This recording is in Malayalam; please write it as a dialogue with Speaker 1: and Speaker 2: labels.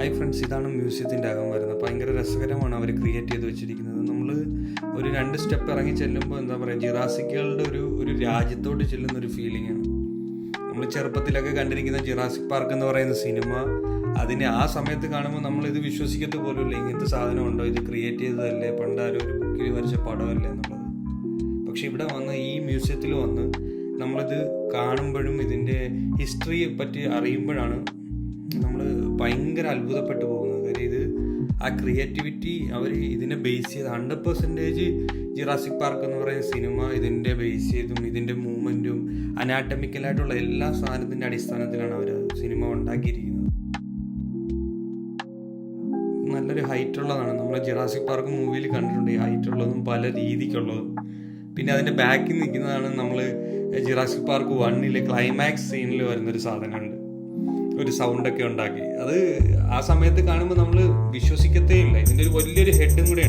Speaker 1: ഹായ് ഫ്രണ്ട്സ് ഇതാണ് മ്യൂസിയത്തിന്റെ അകം വരുന്നത്. ഭയങ്കര രസകരമാണ് അവർ ക്രിയേറ്റ് ചെയ്ത് വെച്ചിരിക്കുന്നത്. നമ്മൾ ഒരു രണ്ട് സ്റ്റെപ്പ് ഇറങ്ങി ചെല്ലുമ്പോൾ എന്താ പറയുക ജിറാസിക്കുകളുടെ ഒരു ഒരു രാജ്യത്തോട്ട് ചെല്ലുന്ന ഒരു ഫീലിംഗ് ആണ്. നമ്മൾ ചെറുപ്പത്തിലൊക്കെ കണ്ടിരിക്കുന്ന ജിറാസിക് പാർക്ക് എന്ന് പറയുന്ന സിനിമ അതിനെ ആ സമയത്ത് കാണുമ്പോൾ നമ്മൾ ഇത് വിശ്വസിക്കത്ത് പോലുമില്ല. ഇങ്ങനത്തെ സാധനം ഉണ്ടോ? ഇത് ക്രിയേറ്റ് ചെയ്തതല്ലേ? പണ്ടാരും ഒരു ബുക്കിൽ വരച്ച പടമല്ലേ എന്നുള്ളത്. പക്ഷെ ഇവിടെ വന്ന് ഈ മ്യൂസിയത്തിൽ വന്ന് നമ്മളിത് കാണുമ്പോഴും ഇതിന്റെ ഹിസ്റ്ററിയെ പറ്റി അറിയുമ്പോഴാണ് നമ്മൾ ഭയങ്കര അത്ഭുതപ്പെട്ടു പോകുന്നത് കാര്യം ഇത്. ആ ക്രിയേറ്റിവിറ്റി അവർ ഇതിനെ ബേസ് ചെയ്ത് ഹൺഡ്രഡ് പെർസെന്റേജ് ജിറാസിക് പാർക്ക് എന്ന് പറയുന്ന സിനിമ ഇതിന്റെ ബേസ് ചെയ്തും ഇതിന്റെ മൂവ്മെന്റും അനാറ്റമിക്കലായിട്ടുള്ള എല്ലാ സാധനത്തിന്റെ അടിസ്ഥാനത്തിലാണ് അവർ സിനിമ ഉണ്ടാക്കിയിരിക്കുന്നത്. നല്ലൊരു ഹൈറ്റ് ഉള്ളതാണ്. നമ്മൾ ജിറാസിക് പാർക്ക് മൂവിയിൽ കണ്ടിട്ടുണ്ട്. ഈ ഹൈറ്റ് ഉള്ളതും പല രീതിക്കുള്ളതും. പിന്നെ അതിന്റെ ബാക്കിൽ നിൽക്കുന്നതാണ് നമ്മൾ ജിറാസിക് പാർക്ക് വണ്ണിലെ ക്ലൈമാക്സ് സീനിൽ വരുന്നൊരു സാധനമുണ്ട്. ഒരു സൗണ്ടൊക്കെ ഉണ്ടാക്കി. അത് ആ സമയത്ത് കാണുമ്പോൾ നമ്മൾ വിശ്വസിക്കത്തേ ഇല്ല ഇതിന്റെ ഒരു വലിയൊരു ഹെഡും കൂടെ